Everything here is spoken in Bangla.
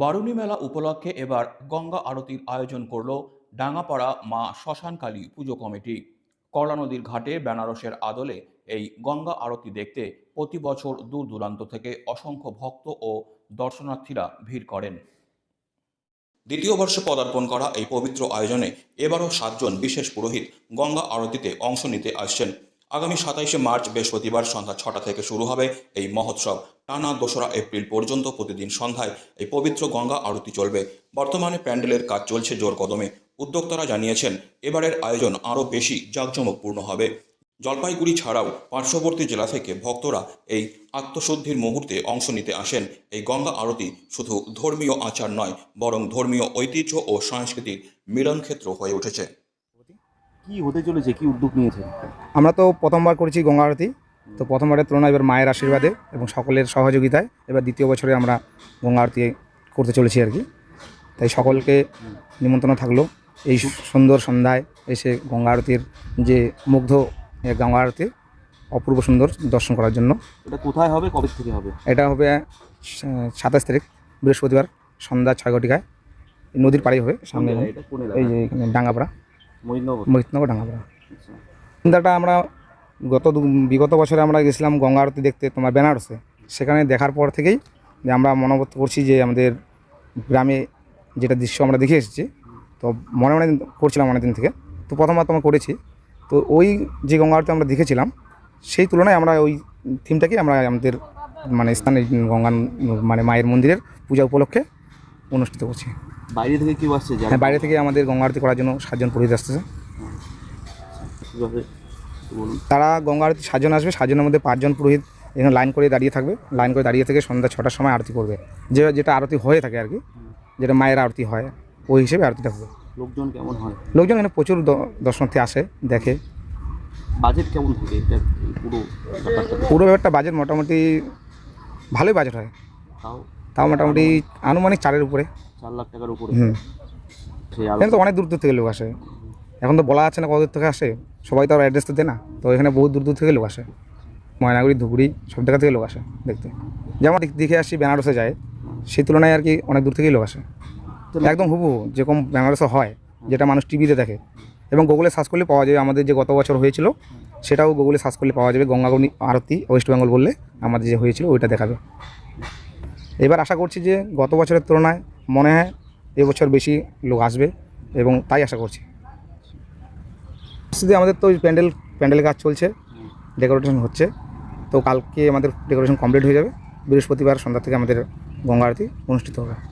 বারুণী মেলা উপলক্ষে এবার গঙ্গা আরতির আয়োজন করল ডাঙ্গাপাড়া মা শ্মশানকালী পুজো কমিটি। করলা নদীর ঘাটে বেনারসের আদলে এই গঙ্গা আরতি দেখতে প্রতি বছর দূর দূরান্ত থেকে অসংখ্য ভক্ত ও দর্শনার্থীরা ভিড় করেন। দ্বিতীয় বর্ষে পদার্পণ করা এই পবিত্র আয়োজনে এবারও সাতজন বিশেষ পুরোহিত গঙ্গা আরতিতে অংশ নিতে আসছেন। আগামী সাতাইশে মার্চ বৃহস্পতিবার সন্ধ্যা ছটা থেকে শুরু হবে এই মহোৎসব। টানা দোসরা এপ্রিল পর্যন্ত প্রতিদিন সন্ধ্যায় এই পবিত্র গঙ্গা আরতি চলবে। বর্তমানে প্যান্ডেলের কাজ চলছে জোর কদমে। উদ্যোক্তারা জানিয়েছেন, এবারের আয়োজন আরও বেশি জাঁকজমকপূর্ণ হবে। জলপাইগুড়ি ছাড়াও পার্শ্ববর্তী জেলা থেকে ভক্তরা এই আত্মশুদ্ধির মুহূর্তে অংশ নিতে আসেন। এই গঙ্গা আরতি শুধু ধর্মীয় আচার নয়, বরং ধর্মীয় ঐতিহ্য ও সংস্কৃতির মিলনক্ষেত্র হয়ে উঠেছে। কি হতে চলেছে? কি উদ্যোগ নিয়েছে আমরা তো প্রথমবার করেছি গঙ্গা আরতি। তো প্রথমবারের তুলনায় এবার মায়ের আশীর্বাদে এবং সকলের সহযোগিতায় এবার দ্বিতীয় বছরে আমরা গঙ্গা আরতি করতে চলেছি আর কি। তাই সকলকে নিমন্ত্রণ থাকল এই সুন্দর সন্ধ্যায় এসে গঙ্গা আরতির যে মুগ্ধ গঙ্গা আরতির অপূর্ব সুন্দর দর্শন করার জন্য। এটা কোথায় হবে? কবে থেকে হবে? এটা হবে সাতাশ তারিখ বৃহস্পতিবার সন্ধ্যা ছয় ঘটিকায়। নদীর পাড়েই হবে সামনে এই যে ডাঙ্গাপাড়া। মহিতনগর? আচ্ছা। আমরা গত বিগত বছরে আমরা গেছিলাম গঙ্গা আরতি দেখতে তোমার বেনারসে সেখানে দেখার পর থেকেই যে আমরা মনোবোধ করছি যে আমাদের গ্রামে যেটা দৃশ্য আমরা দেখে এসেছি তো মনে মনে করছিলাম অনেকদিন থেকে। তো প্রথমবার তোমার করেছি। তো ওই যে গঙ্গা আরতি আমরা দেখেছিলাম সেই তুলনায় আমরা ওই থিমটাকে আমরা আমাদের মানে স্থানে গঙ্গা মানে মায়ের মন্দিরের পূজা উপলক্ষে অনুষ্ঠিত করছি। বাইরে থেকে কেউ আসছে? হ্যাঁ বাইরে থেকে আমাদের গঙ্গা আরতি করার জন্য সাতজন পুরোহিত আসতেছে। তারা গঙ্গা আরতি সাতজন আসবে সাতজনের মধ্যে পাঁচজন পুরোহিত এখানে লাইন করে দাঁড়িয়ে থাকবে। লাইন করে দাঁড়িয়ে থেকে সন্ধ্যা ছটার সময় আরতি করবে। যে যেটা আরতি হয়ে থাকে আর কি যেটা মায়ের আরতি হয় ওই হিসেবে আরতিটা হবে। লোকজন কেমন হয়? লোকজন এখানে প্রচুর দর্শনার্থী আসে দেখে। বাজেট কেমন থাকে? এটা পুরো পুরো ব্যাপারটা বাজেট মোটামুটি ভালোই বাজেট হয়। তাও তাও মোটামুটি আনুমানিক চারের উপরে। চার লাখ টাকার উপরে। হুম। এখানে তো অনেক দূর দূর থেকে লোক আসে। এখন তো বলা আছে না কত দূর থেকে আসে। সবাই তো আর অ্যাড্রেস তো দেয় না। তো এখানে বহু দূর দূর থেকে লোক আসে। ময়নাগুড়ি ধুবড়ি সব জায়গা থেকে লোক আসে দেখতে। যেমন দেখে আসি বেনারসে যায়। সেই তুলনায় আর কি অনেক দূর থেকেই লোক আসে। একদম হুবু যেরকম বেনারসে হয় যেটা মানুষ টিভিতে দেখে। এবং গুগলে সার্চ করলে পাওয়া যাবে আমাদের যে গত বছর হয়েছিল সেটাও গুগলে সার্চ করলে পাওয়া যাবে। গঙ্গাগণি আরতি ওয়েস্ট বেঙ্গল বললে আমাদের যে হয়েছিল ওইটা দেখাবে। এবার আশা করছি যে গত বছরের তুলনায় মনে হয় এবছর বেশি লোক আসবে এবং তাই আশা করছি। শুধু আমাদের তো প্যান্ডেল প্যান্ডেলের কাজ চলছে ডেকোরেশন হচ্ছে। তো কালকে আমাদের ডেকোরেশন কমপ্লিট হয়ে যাবে। বৃহস্পতিবার সন্ধ্যা থেকে আমাদের গঙ্গা আরতি অনুষ্ঠিত হবে।